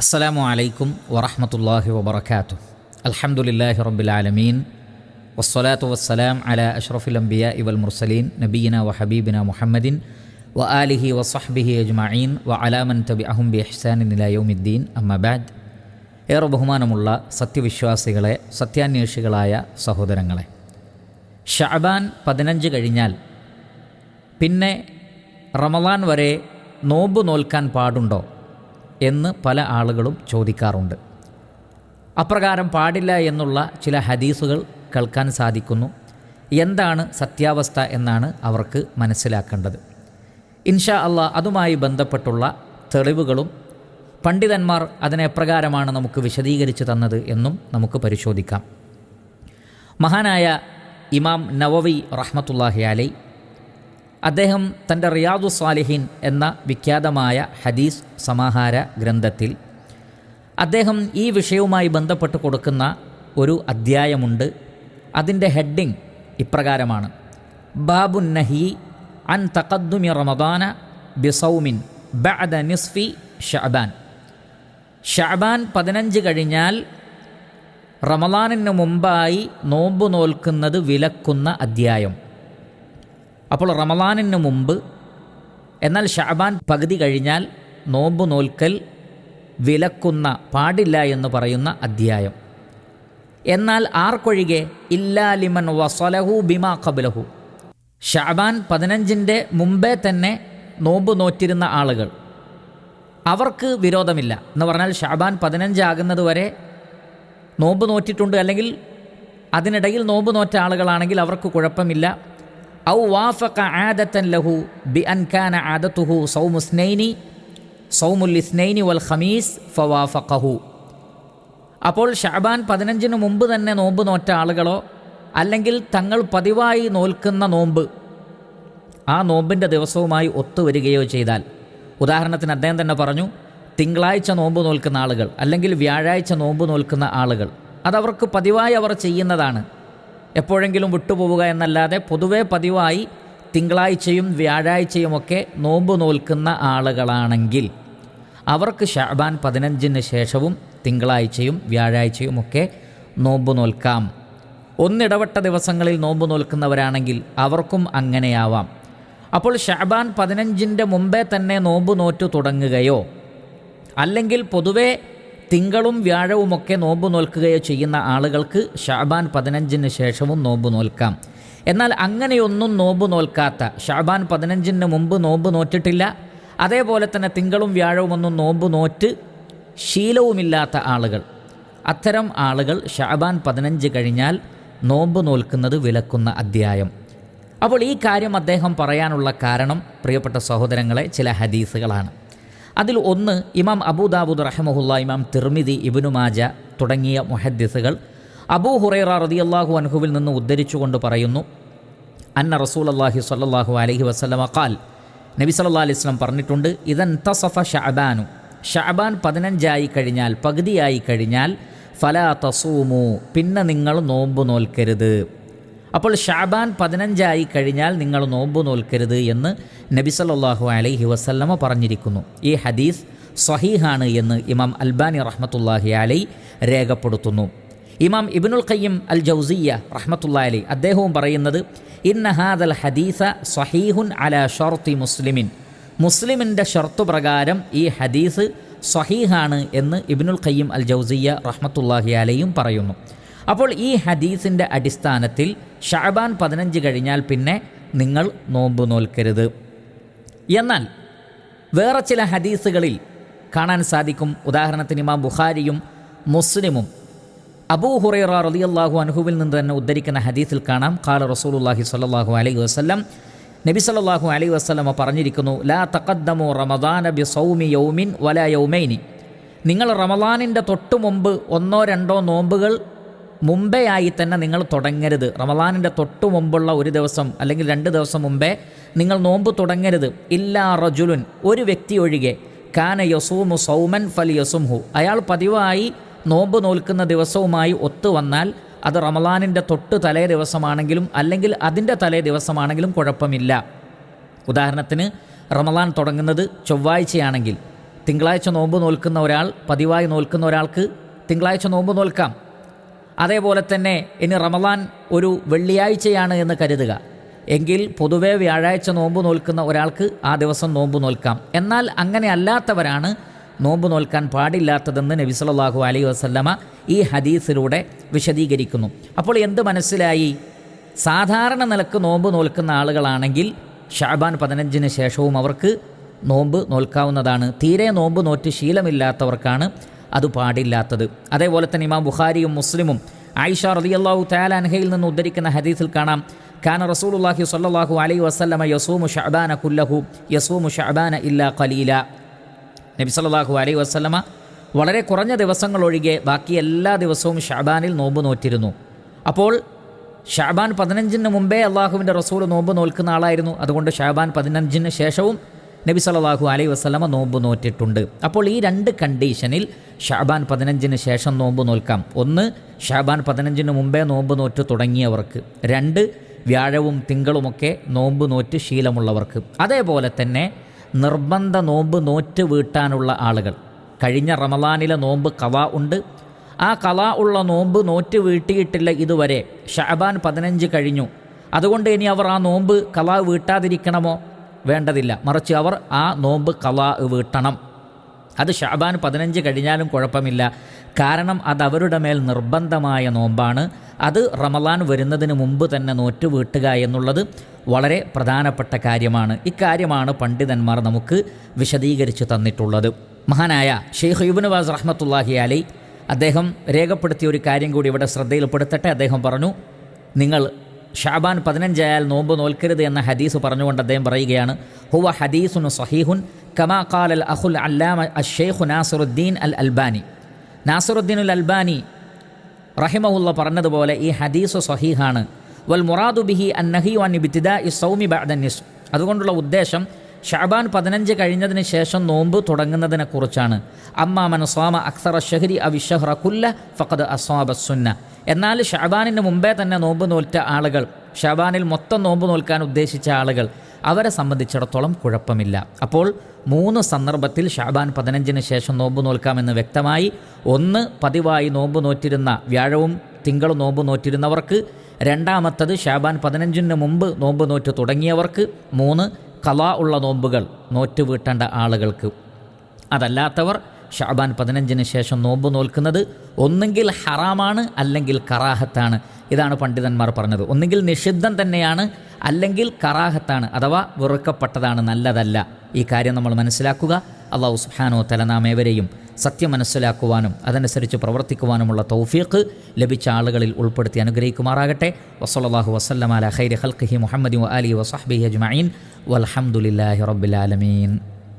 അസ്സലാമു അലൈക്കും വറഹമത്തല്ലാഹി വബർക്കാത്തു അൽഹംദുലില്ലാഹി റബ്ബിൽ ആലമീൻ. വസ്സലാത്തു വസ്സലാം അല അഷ്റഫുൽ അംബിയ ഇവൽ മുർസലീൻ. നബീന വ ഹബീബിന മുഹമ്മദിൻ വ ആലിഹി വസഹ്ബിഹി അജ്മഈൻ വ അലാമൻ തബി അഹും ബി ഇഹ്സാനിൻ ഇലായൗമിദ്ദീൻ അമ്മബാദ് ഏറെ ബഹുമാനമുള്ള സത്യവിശ്വാസികളെ സത്യാന്വേഷികളായ സഹോദരങ്ങളെ ഷഅബാൻ പതിനഞ്ച് കഴിഞ്ഞാൽ പിന്നെ റമദാൻ വരെ നോമ്പ് നോൽക്കാൻ പാടുണ്ടോ? എന്ന് പല ആളുകളും ചോദിക്കാറുണ്ട്. അപ്രകാരം പാടില്ല എന്നുള്ള ചില ഹദീസുകൾ കേൾക്കാൻ സാധിക്കുന്നു. എന്താണ് സത്യാവസ്ഥ എന്നാണ് അവർക്ക് മനസ്സിലാക്കേണ്ടത്. ഇൻഷാ അള്ളാ അതുമായി ബന്ധപ്പെട്ടുള്ള തെളിവുകളും പണ്ഡിതന്മാർ അതിനെ എപ്രകാരമാണ് നമുക്ക് വിശദീകരിച്ചു തന്നത് എന്നും നമുക്ക് പരിശോധിക്കാം. മഹാനായ ഇമാം നവവി റഹ്മത്തുല്ലാഹി അലൈ അദ്ദേഹം തന്റെ റിയാദു സാലിഹിൻ എന്ന വിഖ്യാതമായ ഹദീസ് സമാഹാര ഗ്രന്ഥത്തിൽ അദ്ദേഹം ഈ വിഷയവുമായി ബന്ധപ്പെട്ട് കൊടുക്കുന്ന ഒരു അധ്യായമുണ്ട്. അതിന്റെ ഹെഡിങ് ഇപ്രകാരമാണ്. ബാബു നഹി അൻ തഖദ്ദുമി റമദാന ബിസൗമിൻ ബഅദ നിസ്ഫി ഷഅബാൻ ഷഅബാൻ പതിനഞ്ച് കഴിഞ്ഞാൽ റമദാനിന് മുമ്പായി നോമ്പ് നോൽക്കുന്നത് വിലക്കുന്ന അധ്യായം. അപ്പോൾ റമദാനിന് മുമ്പ് എന്നാൽ ഷാബാൻ പകുതി കഴിഞ്ഞാൽ നോമ്പ് നോൽക്കൽ വിലക്കുന്ന പാടില്ല എന്ന് പറയുന്ന അധ്യായം. എന്നാൽ ആർക്കൊഴികെ? ഇല്ലാലിമൻ വസലഹു ബിമാ കബലഹു ഷാബാൻ പതിനഞ്ചിന്റെ മുമ്പേ തന്നെ നോമ്പ് നോറ്റിരുന്ന ആളുകൾ. അവർക്ക് വിരോധമില്ല. എന്ന് പറഞ്ഞാൽ ഷാബാൻ പതിനഞ്ചാകുന്നത് വരെ നോമ്പ് നോറ്റിട്ടുണ്ട്. അല്ലെങ്കിൽ അതിനിടയിൽ നോമ്പ് നോറ്റ ആളുകളാണെങ്കിൽ അവർക്ക് കുഴപ്പമില്ല. ഔ വാഫക ആദത്തൻ ലഹു ബി അൻ കാന ആദത്തുഹു സൗമുസ്നൈനി സൗമുൽ ഇസ്നൈനി വൽ ഖമീസ് ഫവാഫഖഹു. അപ്പോൾ ഷാബാൻ പതിനഞ്ചിന് മുമ്പ് തന്നെ നോമ്പ് നോറ്റ ആളുകളോ അല്ലെങ്കിൽ തങ്ങൾ പതിവായി നോൽക്കുന്ന നോമ്പ് ആ നോമ്പിന്റെ ദിവസവുമായി ഒത്തുവരികയോ ചെയ്താൽ. ഉദാഹരണത്തിന് അദ്ദേഹം തന്നെ പറഞ്ഞു തിങ്കളാഴ്ച നോമ്പ് നോൽക്കുന്ന ആളുകൾ അല്ലെങ്കിൽ വ്യാഴാഴ്ച നോമ്പ് നോൽക്കുന്ന ആളുകൾ അതവർക്ക് പതിവായി അവർ ചെയ്യുന്നതാണ്. എപ്പോഴെങ്കിലും വിട്ടുപോവുക എന്നല്ലാതെ പൊതുവെ പതിവായി തിങ്കളാഴ്ചയും വ്യാഴാഴ്ചയുമൊക്കെ നോമ്പ് നോൽക്കുന്ന ആളുകളാണെങ്കിൽ അവർക്ക് ഷാബാൻ പതിനഞ്ചിന് ശേഷവും തിങ്കളാഴ്ചയും വ്യാഴാഴ്ചയുമൊക്കെ നോമ്പ് നോൽക്കാം. ഒന്നിടവട്ട ദിവസങ്ങളിൽ നോമ്പ് നോൽക്കുന്നവരാണെങ്കിൽ അവർക്കും അങ്ങനെയാവാം. അപ്പോൾ ഷാബാൻ പതിനഞ്ചിന്റെ മുമ്പേ തന്നെ നോമ്പ് നോറ്റു തുടങ്ങുകയോ? അല്ലെങ്കിൽ പൊതുവേ തിങ്കളും വ്യാഴവുമൊക്കെ നോമ്പ് നോൽക്കുകയോ ചെയ്യുന്ന ആളുകൾക്ക് ഷാബാൻ പതിനഞ്ചിന് ശേഷവും നോമ്പ് നോൽക്കാം. എന്നാൽ അങ്ങനെയൊന്നും നോമ്പ് നോൽക്കാത്ത ഷാബാൻ പതിനഞ്ചിന് മുമ്പ് നോമ്പ് നോറ്റിട്ടില്ല അതേപോലെ തന്നെ തിങ്കളും വ്യാഴവും ഒന്നും നോമ്പ് നോറ്റ് ശീലവുമില്ലാത്ത ആളുകൾ. അത്തരം ആളുകൾ ഷാബാൻ പതിനഞ്ച് കഴിഞ്ഞാൽ നോമ്പ് നോൽക്കുന്നത് വിലക്കുന്ന അധ്യായം. അപ്പോൾ ഈ കാര്യം അദ്ദേഹം പറയാനുള്ള കാരണം പ്രിയപ്പെട്ട സഹോദരങ്ങളെ ചില ഹദീസുകളാണ്. അതിൽ ഒന്ന് ഇമാം അബൂദാബുദ് റഹമുല്ല ഇമാം തിർമിതി ഇബിനു മാജ തുടങ്ങിയ മുഹദ്ദിസുകൾ. അബൂ ഹുറൈറ റതിയല്ലാഹു അൻഹുവിൽ നിന്ന് ഉദ്ധരിച്ചുകൊണ്ട് പറയുന്നു അന്ന റസൂൽ അള്ളാഹി സ്വല്ലല്ലാഹു അലഹി വസ്ലമ ഖാൽ നബി സല്ലാ അലൈഹി സ്വലം പറഞ്ഞിട്ടുണ്ട് ഇതൻ തസഫ ഷഅബാനു. ഷഅബാൻ പതിനഞ്ചായി കഴിഞ്ഞാൽ പകുതിയായി കഴിഞ്ഞാൽ ഫലാ തസൂമു. പിന്നെ നിങ്ങൾ നോമ്പ് നോൽക്കരുത്. അപ്പോൾ ഷാബാൻ പതിനഞ്ചായി കഴിഞ്ഞാൽ നിങ്ങൾ നോമ്പ് നോൽക്കരുത് എന്ന് നബി സല്ലാഹു അലൈഹി വസല്ലമ പറഞ്ഞിരിക്കുന്നു. ഈ ഹദീസ് സഹീഹാണ് എന്ന് ഇമാം അൽബാനി റഹ്മത്തുല്ലാഹി അലൈ രേഖപ്പെടുത്തുന്നു. ഇമാം ഇബിനുൽ ഖയ്യം അൽ ജൗസിയ റഹ്മത്തുല്ലാ അലൈ അദ്ദേഹവും പറയുന്നത് ഇന്ന ഹാദൽ ഹദീസ സഹീഹുൻ അല ഷർത്തി മുസ്ലിമിൻ. മുസ്ലിമിന്റെ ഷർത്തു പ്രകാരം ഈ ഹദീസ് സഹീഹാണ് എന്ന് ഇബിനുൽ ഖയ്യം അൽ ജൗസിയ റഹ്മത്തുല്ലാഹി അലയും പറയുന്നു. അപ്പോൾ ഈ ഹദീസിന്റെ അടിസ്ഥാനത്തിൽ ഷാബാൻ പതിനഞ്ച് കഴിഞ്ഞാൽ പിന്നെ നിങ്ങൾ നോമ്പ് നോൽക്കരുത്. എന്നാൽ വേറെ ചില ഹദീസുകളിൽ കാണാൻ സാധിക്കും. ഉദാഹരണത്തിന് ഇമാം ബുഖാരിയും മുസ്ലിമും. അബൂ ഹുറൈറ റളിയല്ലാഹു അൻഹുവിൽ നിന്ന് തന്നെ ഉദ്ധരിക്കുന്ന ഹദീസിൽ കാണാം. ഖാല റസൂലുള്ളാഹി സ്വല്ലല്ലാഹു അലൈഹി വസല്ലം. നബി സല്ലല്ലാഹു അലൈഹി വസല്ലമ പറഞ്ഞിരിക്കുന്നു ലാ തഖദ്ദമു റമദാന ബി സൗമി യൗമിൻ വല യൗമൈനി. നിങ്ങൾ റമദാനിന്റെ തൊട്ടു മുമ്പ് ഒന്നോ രണ്ടോ നോമ്പുകൾ മുമ്പേ ആയി തന്നെ നിങ്ങൾ തുടങ്ങരുത്. റമദാനിന്റെ തൊട്ടു മുമ്പുള്ള ഒരു ദിവസം അല്ലെങ്കിൽ രണ്ട് ദിവസം മുമ്പേ നിങ്ങൾ നോമ്പ് തുടങ്ങരുത്. ഇല്ലാ റജുലുൻ ഒരു വ്യക്തി ഒഴികെ. കാന യസൂമു സൗമൻ ഫൽ യസുംഹു അയാൾ പതിവായി നോമ്പ് നോൽക്കുന്ന ദിവസവുമായി ഒത്തുവന്നാൽ അത് റമദാനിന്റെ തൊട്ട് തലേ ദിവസമാണെങ്കിലും അല്ലെങ്കിൽ അതിന്റെ തലേ ദിവസമാണെങ്കിലും കുഴപ്പമില്ല. ഉദാഹരണത്തിന് റമദാൻ തുടങ്ങുന്നത് ചൊവ്വാഴ്ചയാണെങ്കിൽ. തിങ്കളാഴ്ച നോമ്പ് നോൽക്കുന്ന ഒരാൾ പതിവായി നോൽക്കുന്ന ഒരാൾക്ക് തിങ്കളാഴ്ച നോമ്പ് നോൽക്കാം. അതേപോലെ തന്നെ ഇനി റമദാൻ ഒരു വെള്ളിയാഴ്ചയാണ് എന്ന് കരുതുക. എങ്കിൽ പൊതുവേ വ്യാഴാഴ്ച നോമ്പ് നോൽക്കുന്ന ഒരാൾക്ക് ആ ദിവസം നോമ്പ് നോൽക്കാം. എന്നാൽ അങ്ങനെ അല്ലാത്തവരാണ് നോമ്പ് നോൽക്കാൻ പാടില്ലാത്തതെന്ന് നബി സല്ലല്ലാഹു അലൈഹി വസല്ലമ ഈ ഹദീസിലൂടെ വിശദീകരിക്കുന്നു. അപ്പോൾ എന്ത് മനസ്സിലായി? സാധാരണ നിലയ്ക്ക് നോമ്പ് നോൽക്കുന്ന ആളുകളാണെങ്കിൽ ഷാബാൻ പതിനഞ്ചിന് ശേഷവും അവർക്ക് നോമ്പ് നോൽക്കാവുന്നതാണ്. തീരെ നോമ്പ് നോറ്റ് ശീലമില്ലാത്തവർക്കാണ് അത് പാടില്ലാത്തത്. അതേപോലെ തന്നെ ഇമാം ബുഖാരിയും മുസ്ലിമും ആയിഷ റളിയല്ലാഹു തആല അൻഹയിൽ നിന്ന് ഉദ്ധരിക്കുന്ന ഹദീസിൽ കാണാം. കാന റസൂലുള്ളാഹി സല്ലാഹു അലൈ വസ്ലമ യസൂമു ഷഅബാന കുല്ലഹു യസൂമു ഷഅബാന ഇല്ലാ ഖലീല. നബി സല്ലാഹു അലൈ വസ്ലമ വളരെ കുറഞ്ഞ ദിവസങ്ങൾ ഒഴികെ ബാക്കി എല്ലാ ദിവസവും ഷാബാനിൽ നോമ്പ് നോറ്റിരുന്നു. അപ്പോൾ ഷാബാൻ പതിനഞ്ചിന് മുമ്പേ അള്ളാഹുവിന്റെ റസൂൽ നോമ്പ് നോൽക്കുന്ന ആളായിരുന്നു. അതുകൊണ്ട് ഷാബാൻ പതിനഞ്ചിന് ശേഷവും നബി സല്ലല്ലാഹു അലൈഹി വസല്ലമ നോമ്പ് നോറ്റിട്ടുണ്ട്. അപ്പോൾ ഈ രണ്ട് കണ്ടീഷനിൽ ഷാബാൻ പതിനഞ്ചിന് ശേഷം നോമ്പ് നോൽക്കാം. ഒന്ന് ഷാബാൻ പതിനഞ്ചിന് മുമ്പേ നോമ്പ് നോറ്റ് തുടങ്ങിയവർക്ക്. രണ്ട് വ്യാഴവും തിങ്കളുമൊക്കെ നോമ്പ് നോറ്റ് ശീലമുള്ളവർക്ക്. അതേപോലെ തന്നെ നിർബന്ധ നോമ്പ് നോറ്റ് വീട്ടാനുള്ള ആളുകൾ. കഴിഞ്ഞ റമദാനിലെ നോമ്പ് കവ ഉണ്ട്. ആ കല ഉള്ള നോമ്പ് നോറ്റ് വീട്ടിയിട്ടില്ല ഇതുവരെ. ഷാബാൻ പതിനഞ്ച് കഴിഞ്ഞു. അതുകൊണ്ട് ഇനി അവർ ആ നോമ്പ് കല വീട്ടാതിരിക്കണമോ? വേണ്ടതില്ല. മറിച്ച് അവർ ആ നോമ്പ് കവാ വീട്ടണം. അത് ഷാബാൻ പതിനഞ്ച് കഴിഞ്ഞാലും കുഴപ്പമില്ല. കാരണം അത് അവരുടെ മേൽ നിർബന്ധമായ നോമ്പാണ്. അത് റമലാൻ വരുന്നതിന് മുമ്പ് തന്നെ നോറ്റ് വീട്ടുക എന്നുള്ളത് വളരെ പ്രധാനപ്പെട്ട കാര്യമാണ്. ഇക്കാര്യമാണ് പണ്ഡിതന്മാർ നമുക്ക് വിശദീകരിച്ച് തന്നിട്ടുള്ളത്. മഹാനായ ഷെയ്ഖ് യുബിൻ വാസ് റഹ്മത്തുല്ലാഹി അലി അദ്ദേഹം രേഖപ്പെടുത്തിയ ഒരു കാര്യം കൂടി ഇവിടെ ശ്രദ്ധയിൽപ്പെടുത്തട്ടെ. അദ്ദേഹം പറഞ്ഞു നിങ്ങൾ ഷാബാൻ പതിനഞ്ചായാൽ നോമ്പ് നോൽക്കരുത് എന്ന ഹദീസ് പറഞ്ഞുകൊണ്ട് അദ്ദേഹം പറയുകയാണ് ഹുവ ഹദീസുൻ സഹീഹുൻ കമാ കാൽ അൽ അഹുൽ അല്ലാമ അഷേഖു Nasiruddin al Albani. Nasiruddin al Albani റഹിമഹുല്ല പറഞ്ഞതുപോലെ ഈ ഹദീസ് സഹീഹാണ്. വൽ മുറാദു ബിഹി അൻ നഹിയു അൻ ബിത്തിദ ഇ സൗമി ബഅദന്നിസ് അതുകൊണ്ടുള്ള ഉദ്ദേശം ഷാബാൻ പതിനഞ്ച് കഴിഞ്ഞതിന് ശേഷം നോമ്പ് തുടങ്ങുന്നതിനെക്കുറിച്ചാണ് അമ്മാമൻ സ്വാമ അക്സറ ഷഹരി അവിഷഹ്റ കുല്ല ഫഖദ് അസ്വാബ സുന്ന. എന്നാൽ ഷാബാനിന് മുമ്പേ തന്നെ നോമ്പ് നോൽറ്റ ആളുകൾ ഷാബാനിൽ മൊത്തം നോമ്പ് നോൽക്കാൻ ഉദ്ദേശിച്ച ആളുകൾ അവരെ സംബന്ധിച്ചിടത്തോളം കുഴപ്പമില്ല. അപ്പോൾ മൂന്ന് സന്ദർഭത്തിൽ ഷാബാൻ പതിനഞ്ചിന് ശേഷം നോമ്പ് നോൽക്കാമെന്ന് വ്യക്തമായി ഒന്ന് പതിവായി നോമ്പ് നോറ്റിരുന്ന വ്യാഴവും തിങ്കളും നോമ്പ് നോറ്റിരുന്നവർക്ക് രണ്ടാമത്തത് ഷാബാൻ പതിനഞ്ചിന് മുമ്പ് നോമ്പ് നോറ്റ് തുടങ്ങിയവർക്ക് മൂന്ന് കലാ ഉള്ള നോമ്പുകൾ നോറ്റ് വീട്ടേണ്ട ആളുകൾക്ക്. അതല്ലാത്തവർ ഷാബാൻ പതിനഞ്ചിന് ശേഷം നോമ്പ് നോൽക്കുന്നത് ഒന്നുകിൽ ഹറാമാണ് അല്ലെങ്കിൽ കറാഹത്താണ്. ഇതാണ് പണ്ഡിതന്മാർ പറഞ്ഞത്. ഒന്നുകിൽ നിഷിദ്ധം തന്നെയാണ് അല്ലെങ്കിൽ കറാഹത്താണ് അഥവാ വെറുക്കപ്പെട്ടതാണ് നല്ലതല്ല. ഈ കാര്യം നമ്മൾ മനസ്സിലാക്കുക. അള്ളാഹു സുഹാനോ തല നാം ഏവരെയും സത്യം മനസ്സിലാക്കുവാനും അതനുസരിച്ച് പ്രവർത്തിക്കുവാനുമുള്ള തൗഫീഖ് ലഭിച്ച ആളുകളിൽ ഉൾപ്പെടുത്തി അനുഗ്രഹിക്കുമാറാകട്ടെ. വസ്സലാഹു വസ്ലം അല ഖൈർ ഹൽഖി മുഹമ്മദ് അലി വസഹബി അജ്മീൻ വലഹമുല്ലാഹി റബ്ബിലാലമീൻ